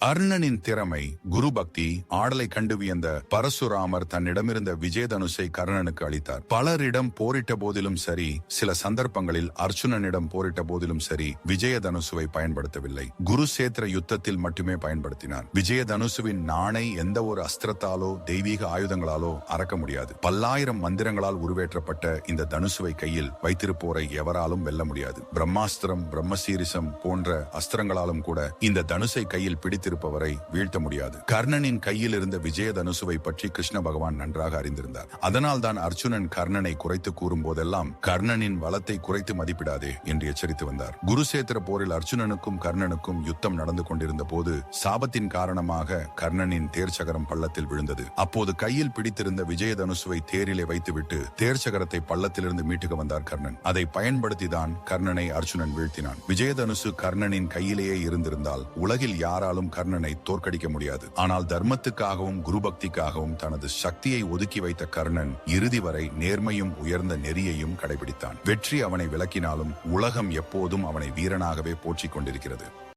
அர்ணனின் திறமை குரு பக்தி ஆடலை கண்டு வியந்த பரசுராமர் தன்னிடமிருந்த விஜயதனுஷை கர்ணனுக்கு அளித்தார். பலரிடம் போரிட்ட போதிலும் சரி சில சந்தர்ப்பங்களில் அர்ஜுனனிடம் போரிட்ட போதிலும் சரி விஜயதனுசுவை பயன்படுத்தவில்லை. குருசேத்திர யுத்தத்தில் மட்டுமே பயன்படுத்தினார் விஜயதனுசுவின் நாணை எந்த ஒரு அஸ்திரத்தாலோ தெய்வீக ஆயுதங்களாலோ அறக்க முடியாது. பல்லாயிரம் மந்திரங்களால் உருவேற்றப்பட்ட இந்த தனுசுவை கையில் வைத்திருப்போரை எவராலும் வெல்ல முடியாது. பிரம்மாஸ்திரம் பிரம்மசீரிசம் போன்ற அஸ்திரங்களாலும் கூட இந்த தனுசை கையில் பிடித்து வைத்திருப்பவரை வீழ்த்த முடியாது. கர்ணனின் கையில் இருந்த விஜய தனுசுவை பற்றி கிருஷ்ண பகவான் நன்றாக அறிந்திருந்தார். அதனால் தான் அர்ஜுனன் கர்ணனை குறைத்து கூறும் போதெல்லாம் கர்ணனின் வளத்தை குறைத்து மதிப்பிடாதே என்று எச்சரித்து வந்தார். குருசேத்திர போரில் அர்ஜுனனுக்கும் கர்ணனுக்கும் யுத்தம் நடந்து கொண்டிருந்த போது சாபத்தின் காரணமாக கர்ணனின் தேர்ச்சகரம் பள்ளத்தில் விழுந்தது. அப்போது கையில் பிடித்திருந்த விஜய தனுசுவை தேரிலே வைத்துவிட்டு தேர்ச்சகரத்தை பள்ளத்திலிருந்து மீட்டுக்க வந்தார் கர்ணன். அதை பயன்படுத்திதான் கர்ணனை அர்ஜுனன் வீழ்த்தினான். விஜயதனுசு கர்ணனின் கையிலேயே இருந்திருந்தால் உலகில் யாராலும் கர்ணனை தோற்கடிக்க முடியாது. ஆனால் தர்மத்துக்காகவும் குருபக்திக்காகவும் தனது சக்தியை ஒதுக்கி வைத்த கர்ணன் இறுதி வரை நேர்மையும் உயர்ந்த நெறியையும் கடைபிடித்தான். வெற்றி அவனை விளக்கினாலும் உலகம் எப்போதும் அவனை வீரனாகவே போற்றிக் கொண்டிருக்கிறது.